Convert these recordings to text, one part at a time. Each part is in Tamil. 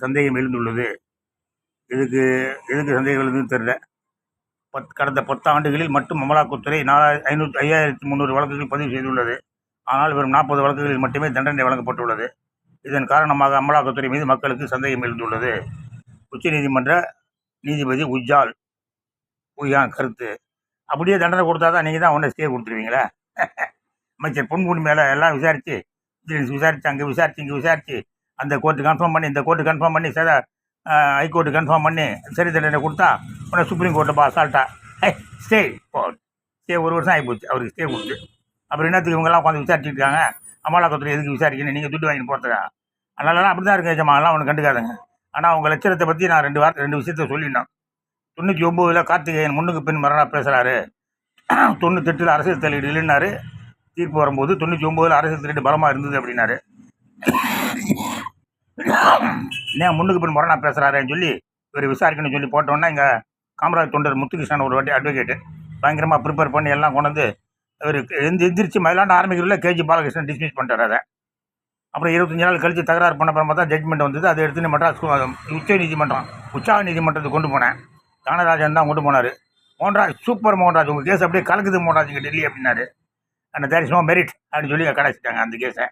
சந்தேகம் எழுந்துள்ளது. இதுக்கு எதுக்கு சந்தேகம் எழுதுன்னு தெரில பத் கடந்த பத்தாண்டுகளில் மட்டும் அமலாக்கத்துறை நாலாயிர ஐநூற்றி ஐயாயிரத்தி முந்நூறு வழக்குகள் பதிவு செய்துள்ளது. ஆனால் வெறும் நாற்பது வழக்குகளில் மட்டுமே தண்டனை வழங்கப்பட்டுள்ளது. இதன் காரணமாக அமலாக்கத்துறை மீது மக்களுக்கு சந்தேகம் எழுந்துள்ளது. உச்சநீதிமன்ற நீதிபதி உஜ்ஜால் உய்யான் கருத்து. அப்படியே தண்டனை கொடுத்தா தான் நீங்கள் தான் ஒன்றை ஸ்டே கொடுத்துருவீங்களே? அமைச்சர் பொன்முடி மேலே எல்லாம் விசாரித்து விசாரித்து அங்கே விசாரித்து இங்கே விசாரித்து அந்த கோர்ட்டு கன்ஃபார்ம் பண்ணி இந்த கோர்ட்டு கன்ஃபார்ம் பண்ணி சார் ஹைகோர்ட்டு கன்ஃபார்ம் பண்ணி சரி தண்டனை கொடுத்தா உடனே சுப்ரீம் கோர்ட்டை பா அசால்ட்டா ஏ ஸ்டே போ. ஸ்டே ஒரு வருஷம் ஆகிப்போச்சு அவருக்கு ஸ்டே கொடுத்து. அப்புறம் என்னத்துக்கு இவங்கெல்லாம் உட்காந்து விசாரிச்சுட்டு இருக்காங்க? அமலாக்கத்துறை எதுக்கு விசாரிக்கணும்? நீங்கள் துட்டு வாங்கி போகிறதுக்கா அதனாலலாம் அப்படி தான் இருக்கு ஜமாலாம் ஒன்று கண்டுக்காதுங்க. ஆனால் அவங்க லட்சணத்தை பற்றி நான் ரெண்டு வார்த்தை ரெண்டு விஷயத்த சொல்லிட்டேன் தொண்ணூற்றி ஒம்போதில் கார்த்திகேயன் முன்னுக்கு பின் மரணா பேசுகிறாரு தொண்ணூத்தெட்டில் அரசியல் தலையீடு இல்லைன்னாரு. தீர்ப்பு வரும்போது தொண்ணூற்றி ஒம்போதில் அரசியல் தலையீடு பலமாக இருந்தது அப்படின்னாரு. ஏன் முன்னுக்கு பின் முரணா பேசுகிறாருன்னு சொல்லி இவர் விசாரிக்கணும்னு சொல்லி போட்டோன்னா இங்கே காமராஜ் தொண்டர் முத்துகிருஷ்ணன் ஒரு வாட்டி அட்வொகேட்டு பயங்கரமாக ப்ரிப்பேர் பண்ணி எல்லாம் கொண்டு வந்து இவர் எந்த எந்திரிச்சு மயிலாண்ட ஆரம்பிக்கிறதுல கேஜி பாலகிருஷ்ணன் டிஸ்மிஸ் பண்ணிட்டார் அதை. அப்புறம் இருபத்தஞ்சு நாள் கழித்து தகராறு பண்ண அப்புறமா தான் ஜட்மெண்ட் வந்தது. அதை எடுத்துன்னு மெட்ராஸ் உச்ச நீதிமன்றம் உச்சா நீதிமன்றத்துக்கு கொண்டு போனேன். கானராஜன் தான் கொண்டு போனார். மோகன்ராஜ் சூப்பர் மோகன்ராஜ் உங்கள் கேஸ் அப்படியே கலக்குது மோகன்ராஜ் இங்கே டெல்லி அப்படின்னாரு. அந்த தேர் இஸ் நோ மெரிட் அப்படின்னு சொல்லி கடைச்சிட்டாங்க அந்த கேஸை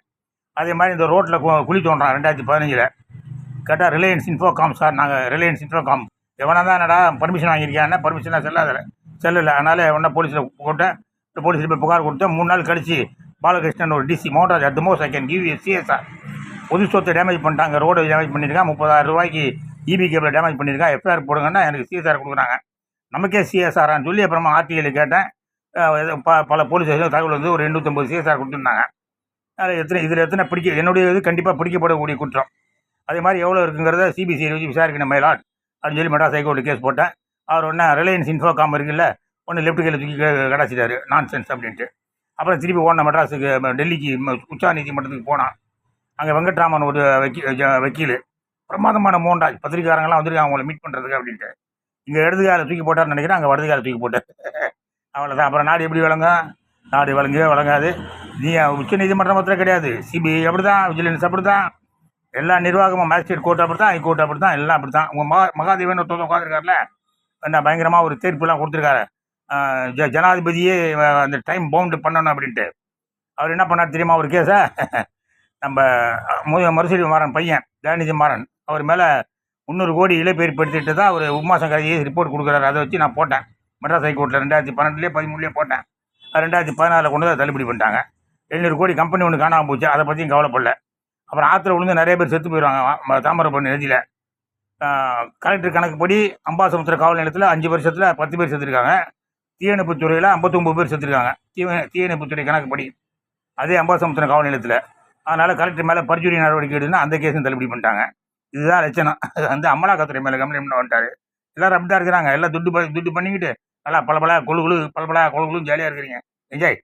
அதே மாதிரி இந்த ரோட்டில் குழி தோன்றான் ரெண்டாயிரத்தி பதினஞ்சில். கேட்டால் ரிலையன்ஸ் இன்ஃபோகாம் சார் நாங்கள் ரிலையன்ஸ் இன்ஃபோகாம். எவனா தான் என்னடா பர்மிஷன் வாங்கியிருக்கேன் பர்மிஷனாக செல்லாத செல்லலை. அதனால் எவனா போலீஸில் போட்டேன். போலீஸில் போய் புகார் கொடுத்தேன் மூணு நாள் கழிச்சு பாலகிருஷ்ணன் ஒரு DC motor at most I can give you CSR பொது சொத்தை டேமேஜ் பண்ணிட்டாங்க. ரோடு டேமேஜ் பண்ணியிருக்கான் முப்பதாயிரம் ரூபாய்க்கு இபி கேபிள் டேமேஜ் பண்ணியிருக்கா. எஃப்ஐஆர் போடுங்கன்னா எனக்கு சிஎஸ்ஆர் கொடுக்குறாங்க. நமக்கே சிஎஸ்ஆர்னு சொல்லி அப்புறமா ஆர்டிஐயில் கேட்டேன். ப பல போலீஸ் தகவல் வந்து ஒரு எண்ணூற்றம்பது சிஎஸ்ஆர் கொடுத்துருந்தாங்க. அதில் எத்தனை இதில் எத்தனை பிடிக்க என்னுடைய இது கண்டிப்பாக பிடிக்கப்படக்கூடிய குற்றம். அதே மாதிரி எவ்வளோ இருக்குங்கிறத சிபிசிஐ வச்சு விசாரிக்கணும் மேலாட் அப்படின்னு சொல்லி மெட்ராஸ் ஹைகோர்ட்டு கேஸ் போட்டேன். அவர் ஒன்றா ரிலையன்ஸ் இன்ஃபோகாம் இருக்குல்ல ஒன்று லெஃப்ட் கையில் தூக்கி கிடச்சிட்டாரு. நான் சென்ஸ் அப்படின்ட்டு. அப்புறம் திருப்பி ஓடின மெட்ராஸுக்கு டெல்லிக்கு உச்சா நீதிமன்றத்துக்கு போனான். அங்கே வெங்கட்ராமன் ஒரு வக்கீ வக்கீல். பிரமாதமான மோகன்ராஜ் பத்திரிக்காரங்களாம் வந்துருக்காங்க அவங்கள மீட் பண்ணுறதுக்கு அப்படின்ட்டு. இங்கே இடது தூக்கி போட்டார்னு நினைக்கிறேன் அங்கே வலது கால தூக்கி போட்டார். அவ்வளோதான் அப்புறம் நாடு எப்படி விளங்கும்? நாடு விளங்கவே விளங்காது. நீ உச்ச நீதிமன்றம் மாத்திரம் கிடையாது. சிபிஐ அப்படி தான் விஜிலன்ஸ் அப்படி தான் எல்லா நிர்வாகமும் மேஜிஸ்ட்ரேட் கோர்ட் அப்படி தான் ஹைகோர்ட் அப்படி தான் எல்லாம் அப்படி தான் உங்கள் மகா மகாதேவன் ஒருத்தர் உட்காந்துருக்காருல என்ன பயங்கரமாக ஒரு தீர்ப்புலாம் கொடுத்துருக்காரு. ஜ ஜனாதிபதியே அந்த டைம் பவுண்டு பண்ணணும் அப்படின்ட்டு. அவர் என்ன பண்ணார் தெரியுமா ஒரு கேஸை நம்ம மு மறுசீடி மாறன் பையன் தயாநிதி மாறன் அவர் மேலே முந்நூறு கோடி இழப்பேற்படுத்திட்டு தான் அவர் உமாசம் கதையை ரிப்போர்ட் கொடுக்குறாரு. அதை வச்சு நான் போட்டேன். மெட்ராஸ் ஹைகோர்ட்டில் ரெண்டாயிரத்தி பன்னெண்டுலேயே பதிமூணுலேயே போட்டேன். ரெண்டாயிரத்தி பதினாலில் கொண்டு வந்து தள்ளுபடி பண்ணிட்டாங்க. எழுநூறு கோடி கம்பெனி ஒன்று காணாமல் போச்சு. அதை பற்றியும் கவலைப்படல. அப்புறம் ஆற்றுல விழுந்து நிறைய பேர் செத்து போயிடுவாங்க ம- தாமிரபரணி நதியில் கலெக்டர் கணக்குப்படி அம்பாசமுத்திர காவல் நிலையத்தில் அஞ்சு பேர் வருஷத்தில் பத்து பேர் செத்துருக்காங்க. தீயணைப்புத்துறையில் ஐம்பத்தொம்பது பேர் செத்துருக்காங்க. தீய தீயணைப்புத்துறை கணக்குப்படி அதே அம்பாசமுத்திர காவல் நிலையத்தில். அதனால் கலெக்டர் மேலே பரிசுரி நடவடிக்கை எடுத்துன்னா அந்த கேஸும் தள்ளுபடி பண்ணிட்டாங்க. இதுதான் லட்சணம். அது வந்து அமலாக்கத்துறை மேலே கம்ப்ளைண்ட் பண்ண வந்துட்டார். எல்லோரும் அப்படி தான் இருக்கிறாங்க. எல்லாம் துட்டு ப- துட்டு பண்ணிக்கிட்டு நல்லா பல பல கொழு கொழு பல பல கொழு கொழு ஜாலியாக இருக்கிறீங்க. என்ஜாய்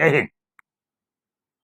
ஜெய்ஹிந்த்